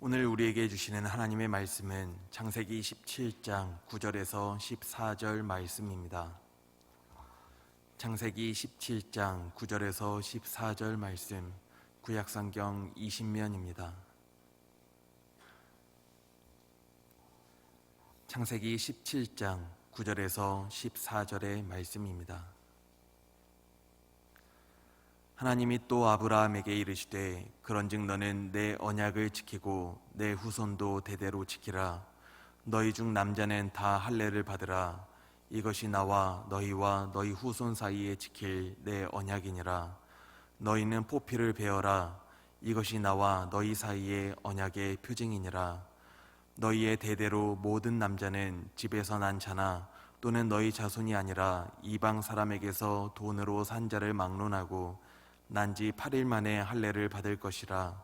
오늘 우리에게 주시는 하나님의 말씀은 창세기 17장 9절에서 14절 말씀입니다. 창세기 17장 9절에서 14절 말씀 구약성경 20면입니다. 창세기 17장 9절에서 14절의 말씀입니다. 하나님이 또 아브라함에게 이르시되 그런즉 너는 내 언약을 지키고 내 후손도 대대로 지키라. 너희 중 남자는 다 할례를 받으라. 이것이 나와 너희와 너희 후손 사이에 지킬 내 언약이니라. 너희는 포피를 베어라. 이것이 나와 너희 사이의 언약의 표징이니라. 너희의 대대로 모든 남자는 집에서 난 자나 또는 너희 자손이 아니라 이방 사람에게서 돈으로 산 자를 막론하고 난 지 8일 만에 할례를 받을 것이라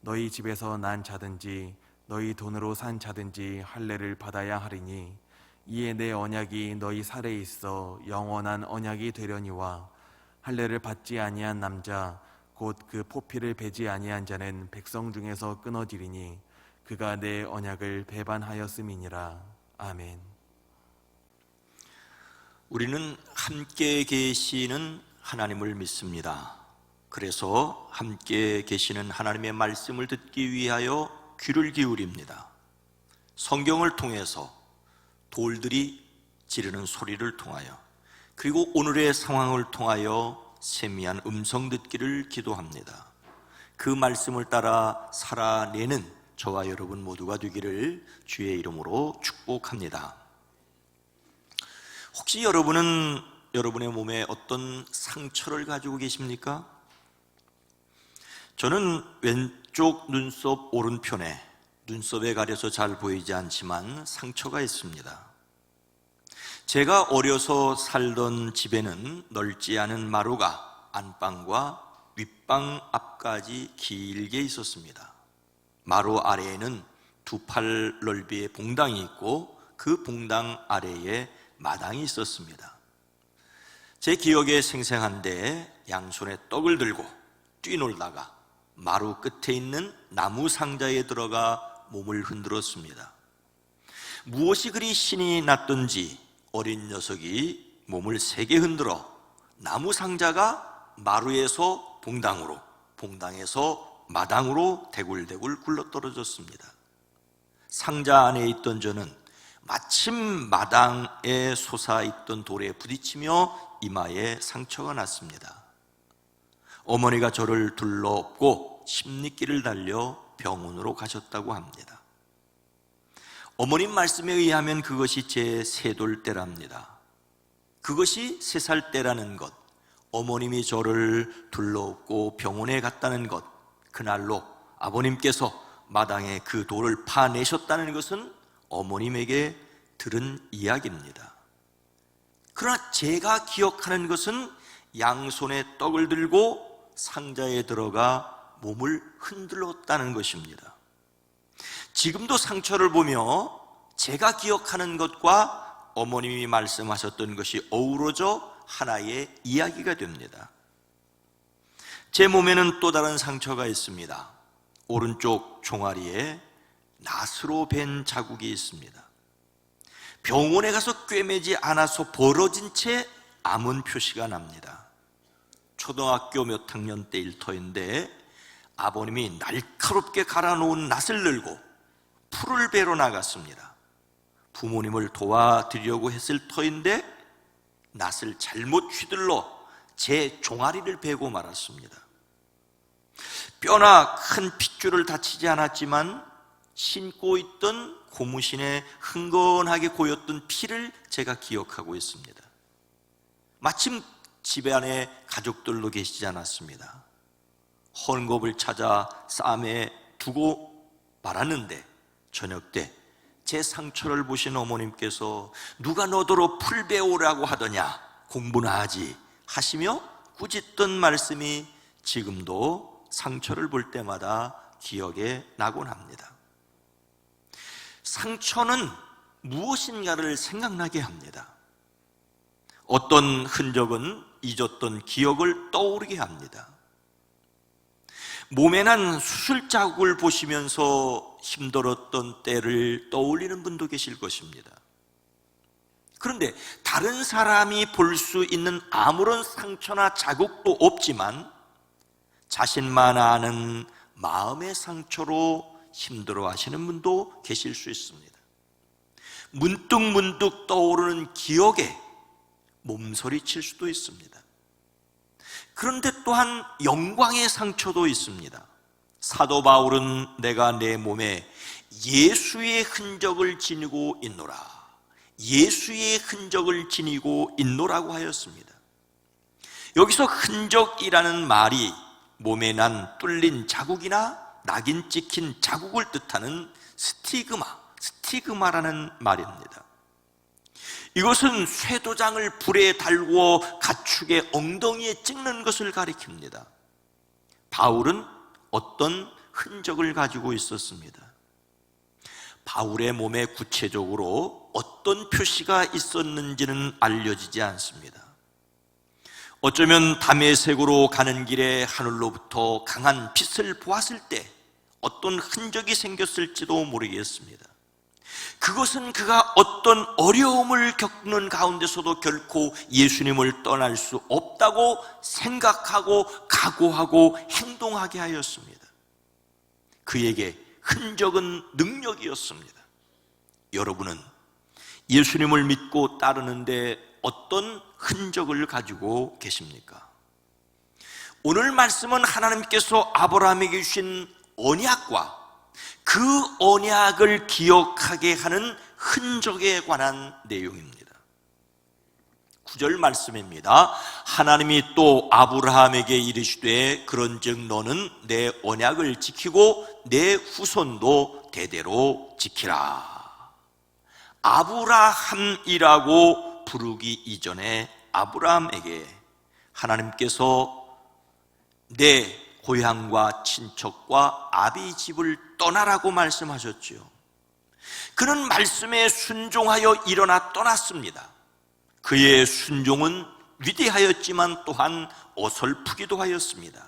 너희 집에서 난 자든지 너희 돈으로 산 자든지 할례를 받아야 하리니 이에 내 언약이 너희 살에 있어 영원한 언약이 되려니와 할례를 받지 아니한 남자 곧 그 포피를 베지 아니한 자는 백성 중에서 끊어지리니 그가 내 언약을 배반하였음이니라 아멘. 우리는 함께 계시는 하나님을 믿습니다. 그래서 함께 계시는 하나님의 말씀을 듣기 위하여 귀를 기울입니다. 성경을 통해서 돌들이 지르는 소리를 통하여 그리고 오늘의 상황을 통하여 세미한 음성 듣기를 기도합니다. 그 말씀을 따라 살아내는 저와 여러분 모두가 되기를 주의 이름으로 축복합니다. 혹시 여러분은 여러분의 몸에 어떤 상처를 가지고 계십니까? 저는 왼쪽 눈썹 오른편에 눈썹에 가려서 잘 보이지 않지만 상처가 있습니다. 제가 어려서 살던 집에는 넓지 않은 마루가 안방과 윗방 앞까지 길게 있었습니다. 마루 아래에는 두 팔 넓이의 봉당이 있고 그 봉당 아래에 마당이 있었습니다. 제 기억에 생생한데 양손에 떡을 들고 뛰놀다가 마루 끝에 있는 나무 상자에 들어가 몸을 흔들었습니다. 무엇이 그리 신이 났던지 어린 녀석이 몸을 세게 흔들어 나무 상자가 마루에서 봉당으로, 봉당에서 마당으로 대굴대굴 굴러떨어졌습니다. 상자 안에 있던 저는 마침 마당에 솟아있던 돌에 부딪히며 이마에 상처가 났습니다. 어머니가 저를 둘러엎고 십리길을 달려 병원으로 가셨다고 합니다. 어머님 말씀에 의하면 그것이 제 세 돌 때랍니다. 그것이 세 살 때라는 것, 어머님이 저를 둘러엎고 병원에 갔다는 것, 그날로 아버님께서 마당에 그 돌을 파내셨다는 것은 어머님에게 들은 이야기입니다. 그러나 제가 기억하는 것은 양손에 떡을 들고 상자에 들어가 몸을 흔들었다는 것입니다. 지금도 상처를 보며 제가 기억하는 것과 어머님이 말씀하셨던 것이 어우러져 하나의 이야기가 됩니다. 제 몸에는 또 다른 상처가 있습니다. 오른쪽 종아리에 낫으로 벤 자국이 있습니다. 병원에 가서 꿰매지 않아서 벌어진 채 암은 표시가 납니다. 초등학교 몇 학년 때 일터인데 아버님이 날카롭게 갈아놓은 낫을 들고 풀을 베러 나갔습니다. 부모님을 도와드리려고 했을 터인데 낫을 잘못 휘둘러 제 종아리를 베고 말았습니다. 뼈나 큰 핏줄을 다치지 않았지만 신고 있던 고무신에 흥건하게 고였던 피를 제가 기억하고 있습니다. 마침 집에 안에 가족들로 계시지 않았습니다. 헌곱을 찾아 쌈에 두고 말았는데 저녁 때 제 상처를 보신 어머님께서 누가 너더러 풀 배우라고 하더냐 공부나 하지 하시며 꾸짖던 말씀이 지금도 상처를 볼 때마다 기억에 나곤 합니다. 상처는 무엇인가를 생각나게 합니다. 어떤 흔적은 잊었던 기억을 떠오르게 합니다. 몸에 난 수술 자국을 보시면서 힘들었던 때를 떠올리는 분도 계실 것입니다. 그런데 다른 사람이 볼 수 있는 아무런 상처나 자국도 없지만 자신만 아는 마음의 상처로 힘들어 하시는 분도 계실 수 있습니다. 문득문득 떠오르는 기억에 몸서리 칠 수도 있습니다. 그런데 또한 영광의 상처도 있습니다. 사도 바울은 내가 내 몸에 예수의 흔적을 지니고 있노라. 예수의 흔적을 지니고 있노라고 하였습니다. 여기서 흔적이라는 말이 몸에 난 뚫린 자국이나 낙인 찍힌 자국을 뜻하는 스티그마, 스티그마라는 말입니다. 이것은 쇠도장을 불에 달구어 가축의 엉덩이에 찍는 것을 가리킵니다. 바울은 어떤 흔적을 가지고 있었습니다. 바울의 몸에 구체적으로 어떤 표시가 있었는지는 알려지지 않습니다. 어쩌면 담에색으로 가는 길에 하늘로부터 강한 빛을 보았을 때 어떤 흔적이 생겼을지도 모르겠습니다. 그것은 그가 어떤 어려움을 겪는 가운데서도 결코 예수님을 떠날 수 없다고 생각하고 각오하고 행동하게 하였습니다. 그에게 흔적은 능력이었습니다. 여러분은 예수님을 믿고 따르는데 어떤 흔적을 가지고 계십니까? 오늘 말씀은 하나님께서 아브라함에게 주신 언약과 그 언약을 기억하게 하는 흔적에 관한 내용입니다. 9절 말씀입니다. 하나님이 또 아브라함에게 이르시되 그런즉 너는 내 언약을 지키고 내 후손도 대대로 지키라. 아브라함이라고 부르기 이전에 아브라함에게 하나님께서 내 고향과 친척과 아비 집을 떠나라고 말씀하셨지요. 그는 말씀에 순종하여 일어나 떠났습니다. 그의 순종은 위대하였지만 또한 어설프기도 하였습니다.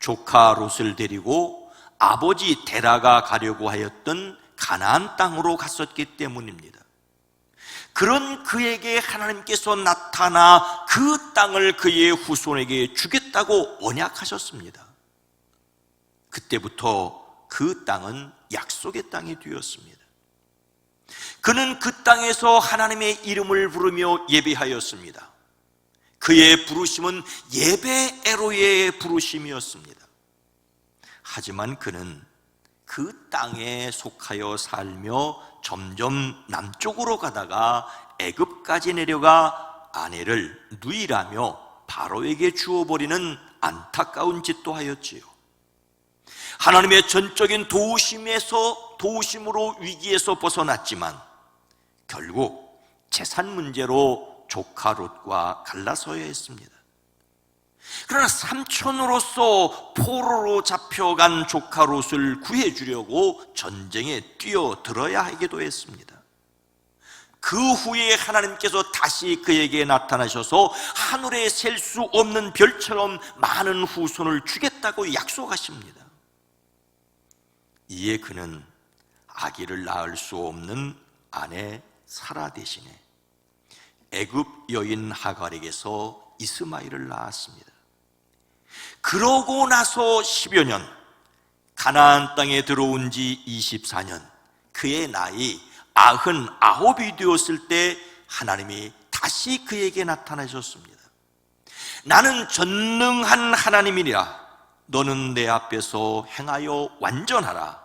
조카 롯을 데리고 아버지 데라가 가려고 하였던 가나안 땅으로 갔었기 때문입니다. 그런 그에게 하나님께서 나타나 그 땅을 그의 후손에게 주겠다고 언약하셨습니다. 그때부터 그 땅은 약속의 땅이 되었습니다. 그는 그 땅에서 하나님의 이름을 부르며 예배하였습니다. 그의 부르심은 예배 에로의 부르심이었습니다. 하지만 그는 그 땅에 속하여 살며 점점 남쪽으로 가다가 애굽까지 내려가 아내를 누이라며 바로에게 주어버리는 안타까운 짓도 하였지요. 하나님의 전적인 도우심에서 도우심으로 위기에서 벗어났지만 결국 재산 문제로 조카 롯과 갈라서야 했습니다. 그러나 삼촌으로서 포로로 잡혀간 조카 롯을 구해주려고 전쟁에 뛰어들어야 하기도 했습니다. 그 후에 하나님께서 다시 그에게 나타나셔서 하늘에 셀 수 없는 별처럼 많은 후손을 주겠다고 약속하십니다. 이에 그는 아기를 낳을 수 없는 아내 사라 대신에 애굽 여인 하갈에게서 이스마엘을 낳았습니다. 그러고 나서 10여 년 가나안 땅에 들어온 지 24년 그의 나이 아흔 아홉이 되었을 때 하나님이 다시 그에게 나타나셨습니다. 나는 전능한 하나님이라 너는 내 앞에서 행하여 완전하라.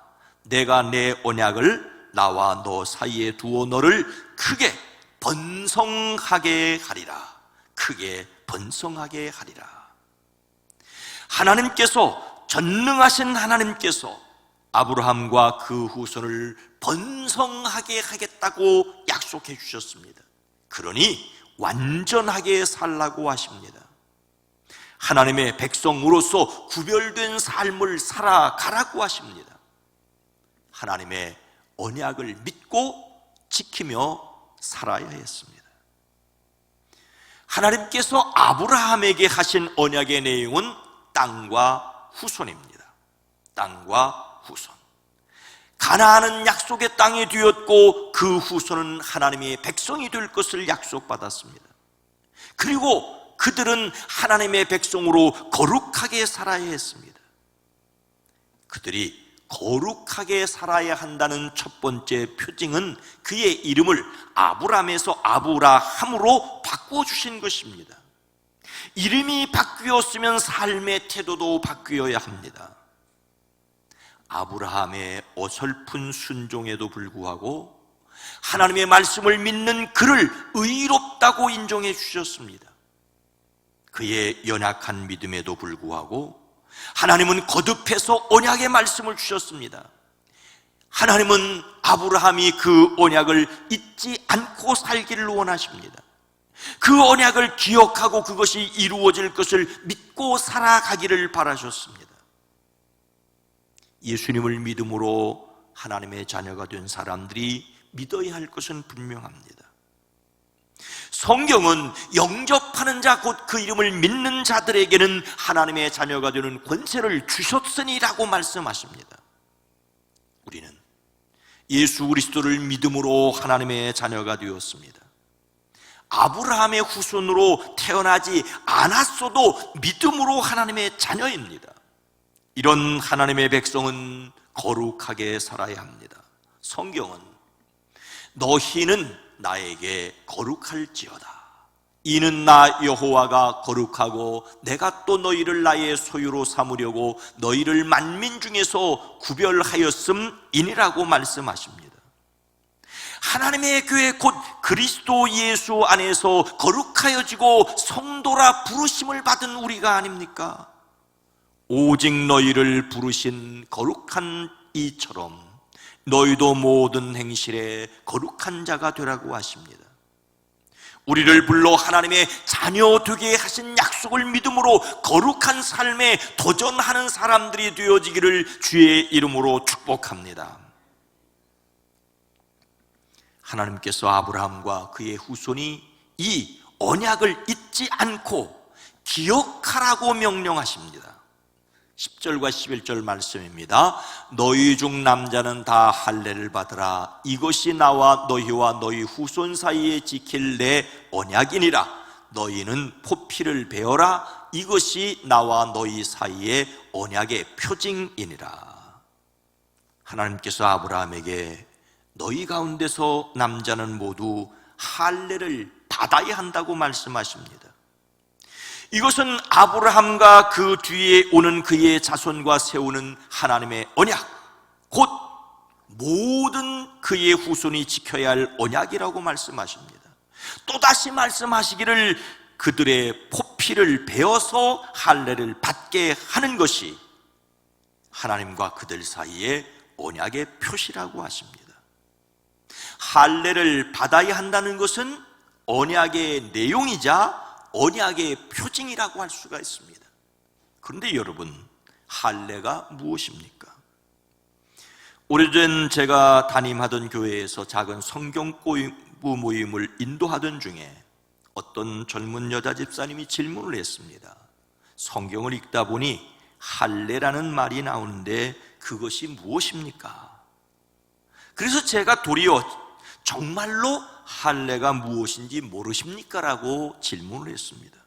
내가 내 언약을 나와 너 사이에 두어 너를 크게 번성하게 하리라. 크게 번성하게 하리라. 하나님께서 전능하신 하나님께서 아브라함과 그 후손을 번성하게 하겠다고 약속해 주셨습니다. 그러니 완전하게 살라고 하십니다. 하나님의 백성으로서 구별된 삶을 살아가라고 하십니다. 하나님의 언약을 믿고 지키며 살아야 했습니다. 하나님께서 아브라함에게 하신 언약의 내용은 땅과 후손입니다. 땅과 후손. 가나안은 약속의 땅이 되었고 그 후손은 하나님의 백성이 될 것을 약속받았습니다. 그리고 그들은 하나님의 백성으로 거룩하게 살아야 했습니다. 그들이 거룩하게 살아야 한다는 첫 번째 표징은 그의 이름을 아브람에서 아브라함으로 바꾸어 주신 것입니다. 이름이 바뀌었으면 삶의 태도도 바뀌어야 합니다. 아브라함의 어설픈 순종에도 불구하고 하나님의 말씀을 믿는 그를 의롭다고 인정해 주셨습니다. 그의 연약한 믿음에도 불구하고 하나님은 거듭해서 언약의 말씀을 주셨습니다. 하나님은 아브라함이 그 언약을 잊지 않고 살기를 원하십니다. 그 언약을 기억하고 그것이 이루어질 것을 믿고 살아가기를 바라셨습니다. 예수님을 믿음으로 하나님의 자녀가 된 사람들이 믿어야 할 것은 분명합니다. 성경은 영 접하는 자 곧 그 이름을 믿는 자들에게는 하나님의 자녀가 되는 권세를 주셨으니라고 말씀하십니다. 우리는 예수 그리스도를 믿음으로 하나님의 자녀가 되었습니다. 아브라함의 후손으로 태어나지 않았어도 믿음으로 하나님의 자녀입니다. 이런 하나님의 백성은 거룩하게 살아야 합니다. 성경은 너희는 나에게 거룩할지어다. 이는 나 여호와가 거룩하고 내가 또 너희를 나의 소유로 삼으려고 너희를 만민 중에서 구별하였음이니라고 말씀하십니다. 하나님의 교회 곧 그리스도 예수 안에서 거룩하여지고 성도라 부르심을 받은 우리가 아닙니까? 오직 너희를 부르신 거룩한 이처럼 너희도 모든 행실에 거룩한 자가 되라고 하십니다. 우리를 불러 하나님의 자녀 되게 하신 약속을 믿음으로 거룩한 삶에 도전하는 사람들이 되어지기를 주의 이름으로 축복합니다. 하나님께서 아브라함과 그의 후손이 이 언약을 잊지 않고 기억하라고 명령하십니다. 10절과 11절 말씀입니다. 너희 중 남자는 다 할례를 받으라. 이것이 나와 너희와 너희 후손 사이에 지킬 내 언약이니라. 너희는 포피를 베어라. 이것이 나와 너희 사이에 언약의 표징이니라. 하나님께서 아브라함에게 너희 가운데서 남자는 모두 할례를 받아야 한다고 말씀하십니다. 이것은 아브라함과 그 뒤에 오는 그의 자손과 세우는 하나님의 언약, 곧 모든 그의 후손이 지켜야 할 언약이라고 말씀하십니다. 또다시 말씀하시기를 그들의 포피를 베어서 할례를 받게 하는 것이 하나님과 그들 사이의 언약의 표시라고 하십니다. 할례를 받아야 한다는 것은 언약의 내용이자 언약의 표징이라고 할 수가 있습니다. 그런데 여러분, 할례가 무엇입니까? 오래전 제가 담임하던 교회에서 작은 성경 공부 모임을 인도하던 중에 어떤 젊은 여자 집사님이 질문을 했습니다. 성경을 읽다 보니 할례라는 말이 나오는데 그것이 무엇입니까? 그래서 제가 도리어 정말로 할례가 무엇인지 모르십니까? 라고 질문을 했습니다.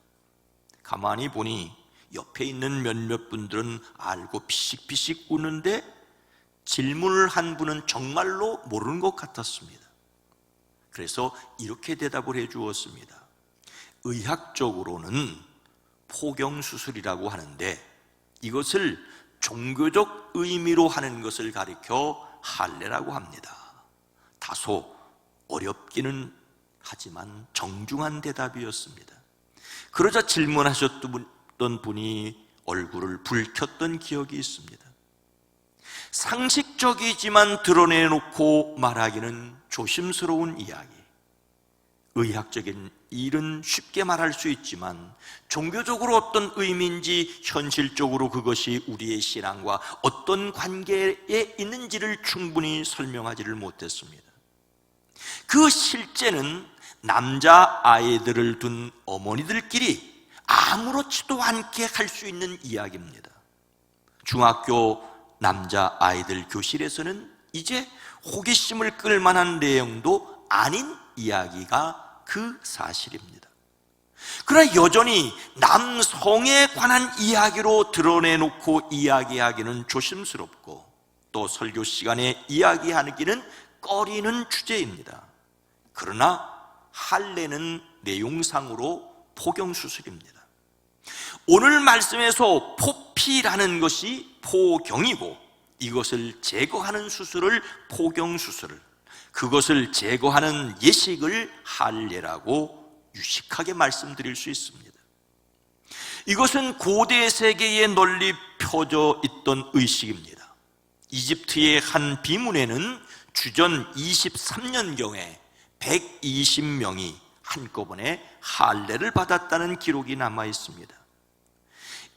가만히 보니 옆에 있는 몇몇 분들은 알고 피식피식 웃는데 질문을 한 분은 정말로 모르는 것 같았습니다. 그래서 이렇게 대답을 해 주었습니다. 의학적으로는 포경수술이라고 하는데 이것을 종교적 의미로 하는 것을 가리켜 할례라고 합니다. 다소 어렵기는 하지만 정중한 대답이었습니다. 그러자 질문하셨던 분이 얼굴을 붉혔던 기억이 있습니다. 상식적이지만 드러내놓고 말하기는 조심스러운 이야기. 의학적인 일은 쉽게 말할 수 있지만 종교적으로 어떤 의미인지 현실적으로 그것이 우리의 신앙과 어떤 관계에 있는지를 충분히 설명하지를 못했습니다. 그 실제는 남자 아이들을 둔 어머니들끼리 아무렇지도 않게 할 수 있는 이야기입니다. 중학교 남자 아이들 교실에서는 이제 호기심을 끌 만한 내용도 아닌 이야기가 그 사실입니다. 그러나 여전히 남성에 관한 이야기로 드러내놓고 이야기하기는 조심스럽고 또 설교 시간에 이야기하기는 꺼리는 주제입니다. 그러나 할례는 내용상으로 포경 수술입니다. 오늘 말씀에서 포피라는 것이 포경이고 이것을 제거하는 수술을 포경 수술, 그것을 제거하는 예식을 할례라고 유식하게 말씀드릴 수 있습니다. 이것은 고대 세계에 널리 펴져 있던 의식입니다. 이집트의 한 비문에는 주전 23년경에 120명이 한꺼번에 할례를 받았다는 기록이 남아 있습니다.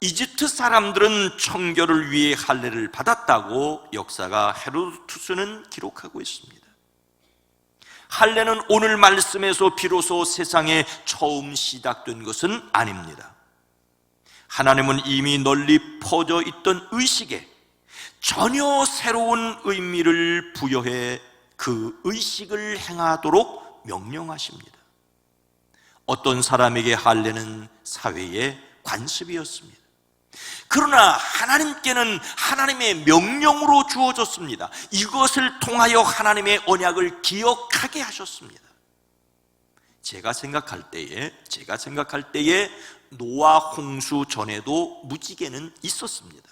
이집트 사람들은 청결을 위해 할례를 받았다고 역사가 헤로도투스는 기록하고 있습니다. 할례는 오늘 말씀에서 비로소 세상에 처음 시작된 것은 아닙니다. 하나님은 이미 널리 퍼져 있던 의식에 전혀 새로운 의미를 부여해 그 의식을 행하도록 명령하십니다. 어떤 사람에게 할례는 사회의 관습이었습니다. 그러나 하나님께는 하나님의 명령으로 주어졌습니다. 이것을 통하여 하나님의 언약을 기억하게 하셨습니다. 제가 생각할 때에, 제가 생각할 때에 노아 홍수 전에도 무지개는 있었습니다.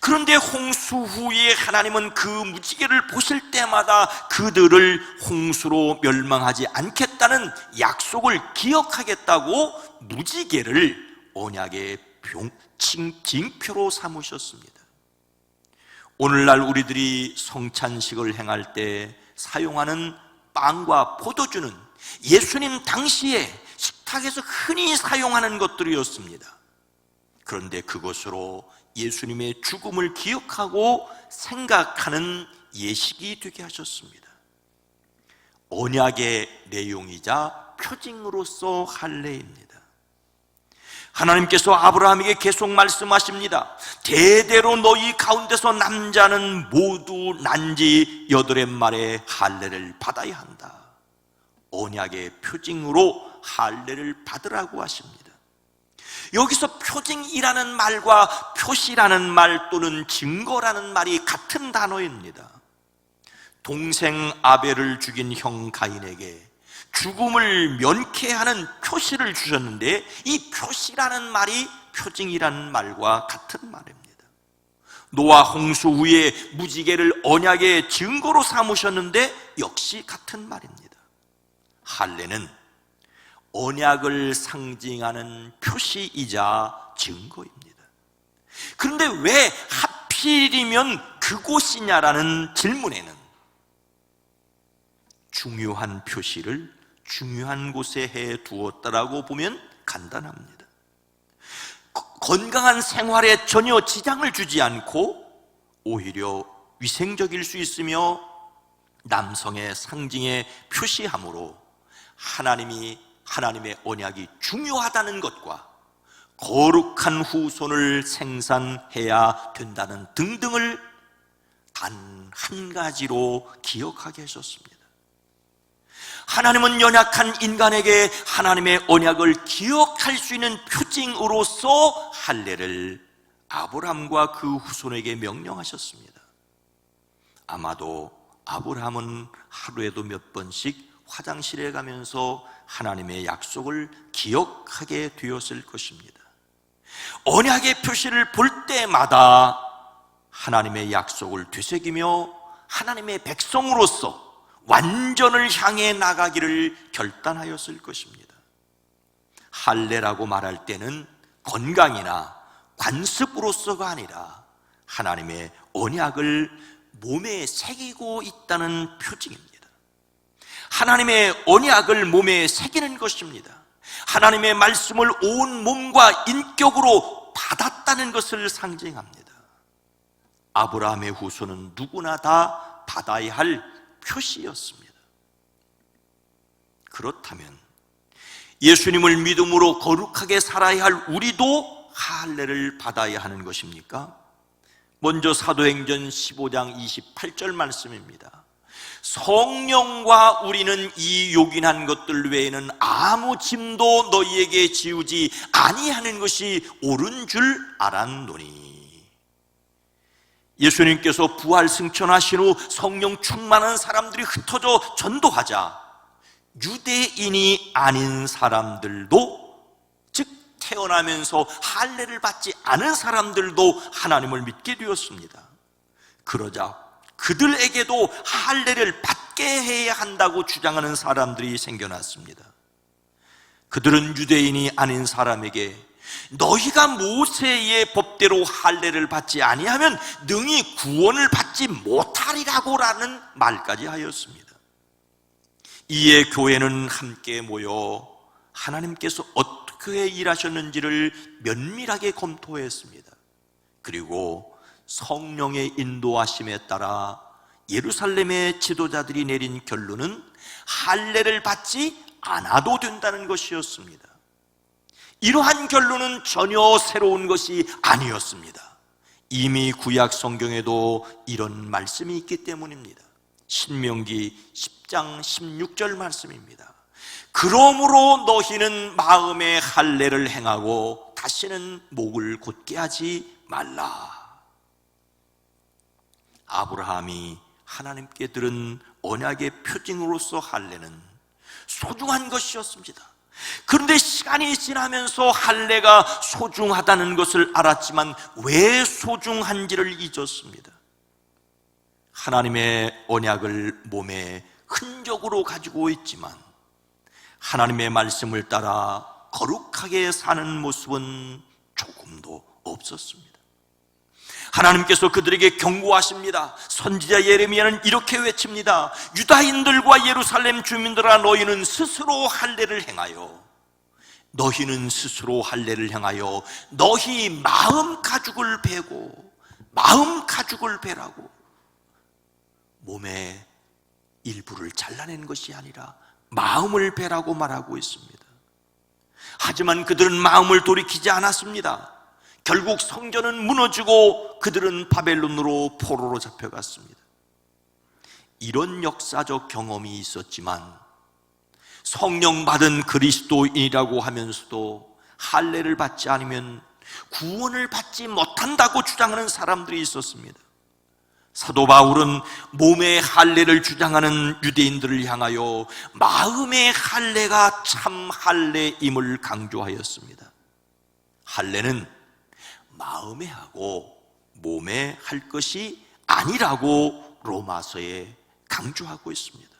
그런데 홍수 후에 하나님은 그 무지개를 보실 때마다 그들을 홍수로 멸망하지 않겠다는 약속을 기억하겠다고 무지개를 언약의 병, 칭, 징표로 삼으셨습니다. 오늘날 우리들이 성찬식을 행할 때 사용하는 빵과 포도주는 예수님 당시에 식탁에서 흔히 사용하는 것들이었습니다. 그런데 그것으로 예수님의 죽음을 기억하고 생각하는 예식이 되게 하셨습니다. 언약의 내용이자 표징으로서 할례입니다. 하나님께서 아브라함에게 계속 말씀하십니다. 대대로 너희 가운데서 남자는 모두 난지 여덟의 말에 할례를 받아야 한다. 언약의 표징으로 할례를 받으라고 하십니다. 여기서 표징이라는 말과 표시라는 말 또는 증거라는 말이 같은 단어입니다. 동생 아벨을 죽인 형 가인에게 죽음을 면케하는 표시를 주셨는데 이 표시라는 말이 표징이라는 말과 같은 말입니다. 노아 홍수 후에 무지개를 언약의 증거로 삼으셨는데 역시 같은 말입니다. 할례는 언약을 상징하는 표시이자 증거입니다. 그런데 왜 하필이면 그곳이냐라는 질문에는 중요한 표시를 중요한 곳에 해 두었다라고 보면 간단합니다. 건강한 생활에 전혀 지장을 주지 않고 오히려 위생적일 수 있으며 남성의 상징의 표시함으로 하나님이 하나님의 언약이 중요하다는 것과 거룩한 후손을 생산해야 된다는 등등을 단 한 가지로 기억하게 하셨습니다. 하나님은 연약한 인간에게 하나님의 언약을 기억할 수 있는 표징으로서 할례를 아브람과 그 후손에게 명령하셨습니다. 아마도 아브람은 하루에도 몇 번씩 화장실에 가면서 하나님의 약속을 기억하게 되었을 것입니다. 언약의 표시를 볼 때마다 하나님의 약속을 되새기며 하나님의 백성으로서 완전을 향해 나가기를 결단하였을 것입니다. 할례라고 말할 때는 건강이나 관습으로서가 아니라 하나님의 언약을 몸에 새기고 있다는 표징입니다. 하나님의 언약을 몸에 새기는 것입니다. 하나님의 말씀을 온 몸과 인격으로 받았다는 것을 상징합니다. 아브라함의 후손은 누구나 다 받아야 할 표시였습니다. 그렇다면 예수님을 믿음으로 거룩하게 살아야 할 우리도 할례를 받아야 하는 것입니까? 먼저 사도행전 15장 28절 말씀입니다. 성령과 우리는 이 요긴한 것들 외에는 아무 짐도 너희에게 지우지 아니하는 것이 옳은 줄 알았노니. 예수님께서 부활 승천하신 후 성령 충만한 사람들이 흩어져 전도하자 유대인이 아닌 사람들도 즉 태어나면서 할례를 받지 않은 사람들도 하나님을 믿게 되었습니다. 그러자 그들에게도 할례를 받게 해야 한다고 주장하는 사람들이 생겨났습니다. 그들은 유대인이 아닌 사람에게 너희가 모세의 법대로 할례를 받지 아니하면 능히 구원을 받지 못하리라고라는 말까지 하였습니다. 이에 교회는 함께 모여 하나님께서 어떻게 일하셨는지를 면밀하게 검토했습니다. 그리고 성령의 인도하심에 따라 예루살렘의 지도자들이 내린 결론은 할례를 받지 않아도 된다는 것이었습니다. 이러한 결론은 전혀 새로운 것이 아니었습니다. 이미 구약 성경에도 이런 말씀이 있기 때문입니다. 신명기 10장 16절 말씀입니다. 그러므로 너희는 마음의 할례를 행하고 다시는 목을 곧게 하지 말라. 아브라함이 하나님께 들은 언약의 표징으로서 할례는 소중한 것이었습니다. 그런데 시간이 지나면서 할례가 소중하다는 것을 알았지만 왜 소중한지를 잊었습니다. 하나님의 언약을 몸에 흔적으로 가지고 있지만 하나님의 말씀을 따라 거룩하게 사는 모습은 조금도 없었습니다. 하나님께서 그들에게 경고하십니다. 선지자 예레미야는 이렇게 외칩니다. 유다인들과 예루살렘 주민들아 너희는 스스로 할례를 행하여 너희는 스스로 할례를 행하여 너희 마음 가죽을 베고 마음 가죽을 베라고 몸의 일부를 잘라낸 것이 아니라 마음을 베라고 말하고 있습니다. 하지만 그들은 마음을 돌이키지 않았습니다. 결국 성전은 무너지고 그들은 바벨론으로 포로로 잡혀갔습니다. 이런 역사적 경험이 있었지만 성령 받은 그리스도인이라고 하면서도 할례를 받지 않으면 구원을 받지 못한다고 주장하는 사람들이 있었습니다. 사도 바울은 몸의 할례를 주장하는 유대인들을 향하여 마음의 할례가 참 할례임을 강조하였습니다. 할례는 마음에 하고 몸에 할 것이 아니라고 로마서에 강조하고 있습니다.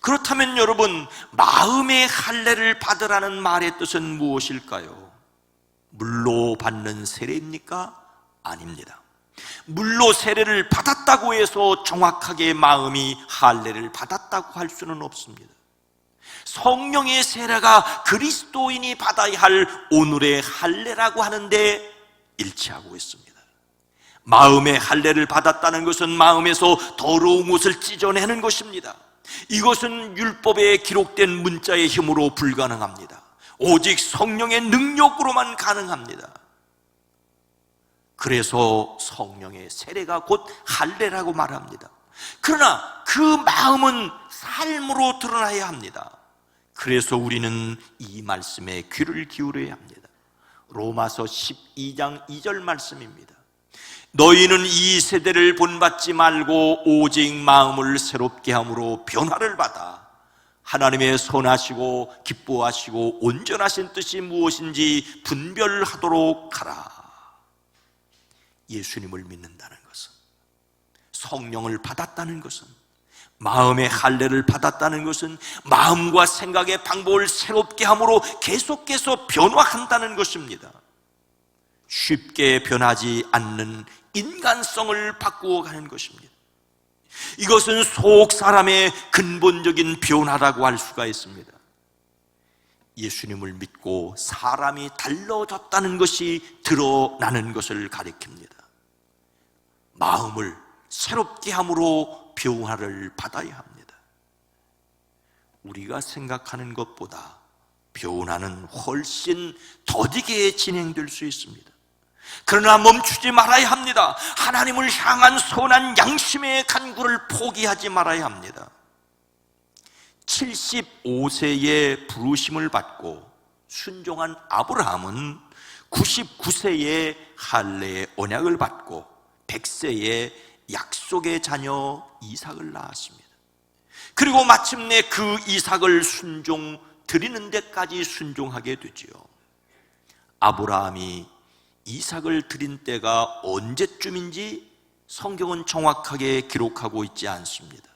그렇다면 여러분 마음의 할례를 받으라는 말의 뜻은 무엇일까요? 물로 받는 세례입니까? 아닙니다. 물로 세례를 받았다고 해서 정확하게 마음이 할례를 받았다고 할 수는 없습니다. 성령의 세례가 그리스도인이 받아야 할 오늘의 할례라고 하는데 일치하고 있습니다. 마음의 할례를 받았다는 것은 마음에서 더러운 것을 찢어내는 것입니다. 이것은 율법에 기록된 문자의 힘으로 불가능합니다. 오직 성령의 능력으로만 가능합니다. 그래서 성령의 세례가 곧 할례라고 말합니다. 그러나 그 마음은 삶으로 드러나야 합니다. 그래서 우리는 이 말씀에 귀를 기울여야 합니다. 로마서 12장 2절 말씀입니다. 너희는 이 세대를 본받지 말고 오직 마음을 새롭게 함으로 변화를 받아 하나님의 선하시고 기뻐하시고 온전하신 뜻이 무엇인지 분별하도록 하라. 예수님을 믿는다는 것은 성령을 받았다는 것은 마음의 할례를 받았다는 것은 마음과 생각의 방법을 새롭게 함으로 계속해서 변화한다는 것입니다. 쉽게 변하지 않는 인간성을 바꾸어 가는 것입니다. 이것은 속 사람의 근본적인 변화라고 할 수가 있습니다. 예수님을 믿고 사람이 달라졌다는 것이 드러나는 것을 가리킵니다. 마음을 새롭게 함으로 변화를 받아야 합니다. 우리가 생각하는 것보다 변화는 훨씬 더디게 진행될 수 있습니다. 그러나 멈추지 말아야 합니다. 하나님을 향한 선한 양심의 간구를 포기하지 말아야 합니다. 75세에 부르심을 받고 순종한 아브라함은 99세에 할례의 언약을 받고 100세에 약속의 자녀 이삭을 낳았습니다. 그리고 마침내 그 이삭을 순종 드리는 데까지 순종하게 되지요. 아브라함이 이삭을 드린 때가 언제쯤인지 성경은 정확하게 기록하고 있지 않습니다.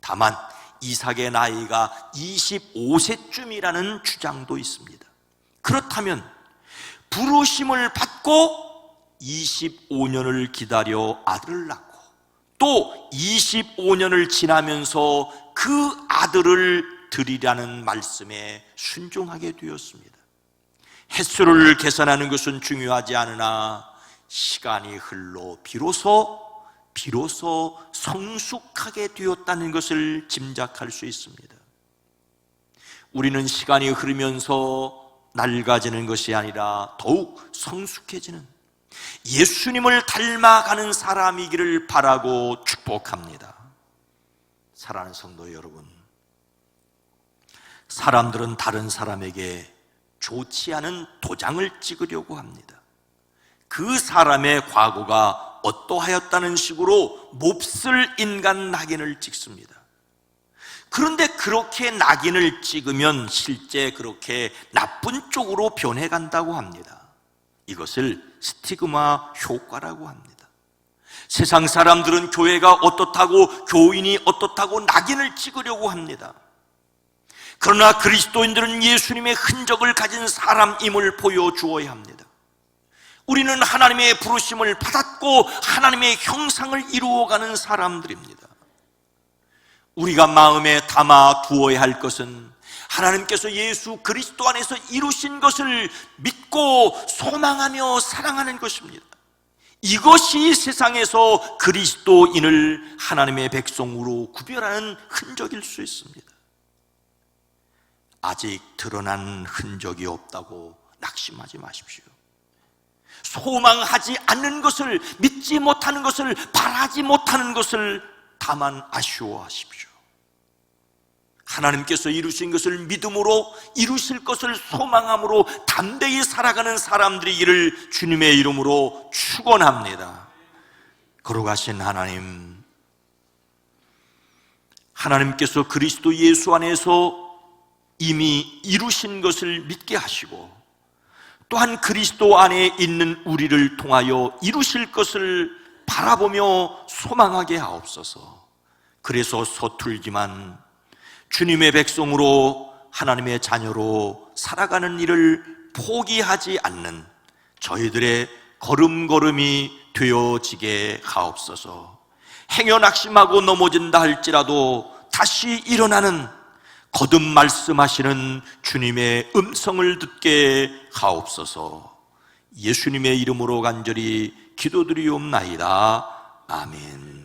다만 이삭의 나이가 25세쯤이라는 주장도 있습니다. 그렇다면 부르심을 받고 25년을 기다려 아들을 낳고 또 25년을 지나면서 그 아들을 드리라는 말씀에 순종하게 되었습니다. 횟수를 계산하는 것은 중요하지 않으나 시간이 흘러 비로소 비로소 성숙하게 되었다는 것을 짐작할 수 있습니다. 우리는 시간이 흐르면서 낡아지는 것이 아니라 더욱 성숙해지는 예수님을 닮아가는 사람이기를 바라고 축복합니다. 사랑하는 성도 여러분, 사람들은 다른 사람에게 좋지 않은 도장을 찍으려고 합니다. 그 사람의 과거가 어떠하였다는 식으로 몹쓸 인간 낙인을 찍습니다. 그런데 그렇게 낙인을 찍으면 실제 그렇게 나쁜 쪽으로 변해간다고 합니다. 이것을 스티그마 효과라고 합니다. 세상 사람들은 교회가 어떻다고 교인이 어떻다고 낙인을 찍으려고 합니다. 그러나 그리스도인들은 예수님의 흔적을 가진 사람임을 보여주어야 합니다. 우리는 하나님의 부르심을 받았고 하나님의 형상을 이루어가는 사람들입니다. 우리가 마음에 담아 두어야 할 것은 하나님께서 예수 그리스도 안에서 이루신 것을 믿고 소망하며 사랑하는 것입니다. 이것이 세상에서 그리스도인을 하나님의 백성으로 구별하는 흔적일 수 있습니다. 아직 드러난 흔적이 없다고 낙심하지 마십시오. 소망하지 않는 것을 믿지 못하는 것을 바라지 못하는 것을 다만 아쉬워하십시오. 하나님께서 이루신 것을 믿음으로 이루실 것을 소망함으로 담대히 살아가는 사람들이기를 주님의 이름으로 축원합니다. 걸어가신 하나님, 하나님께서 그리스도 예수 안에서 이미 이루신 것을 믿게 하시고 또한 그리스도 안에 있는 우리를 통하여 이루실 것을 바라보며 소망하게 하옵소서. 그래서 서툴지만 주님의 백성으로 하나님의 자녀로 살아가는 일을 포기하지 않는 저희들의 걸음걸음이 되어지게 하옵소서. 행여 낙심하고 넘어진다 할지라도 다시 일어나는 거듭 말씀하시는 주님의 음성을 듣게 하옵소서. 예수님의 이름으로 간절히 기도드리옵나이다. 아멘.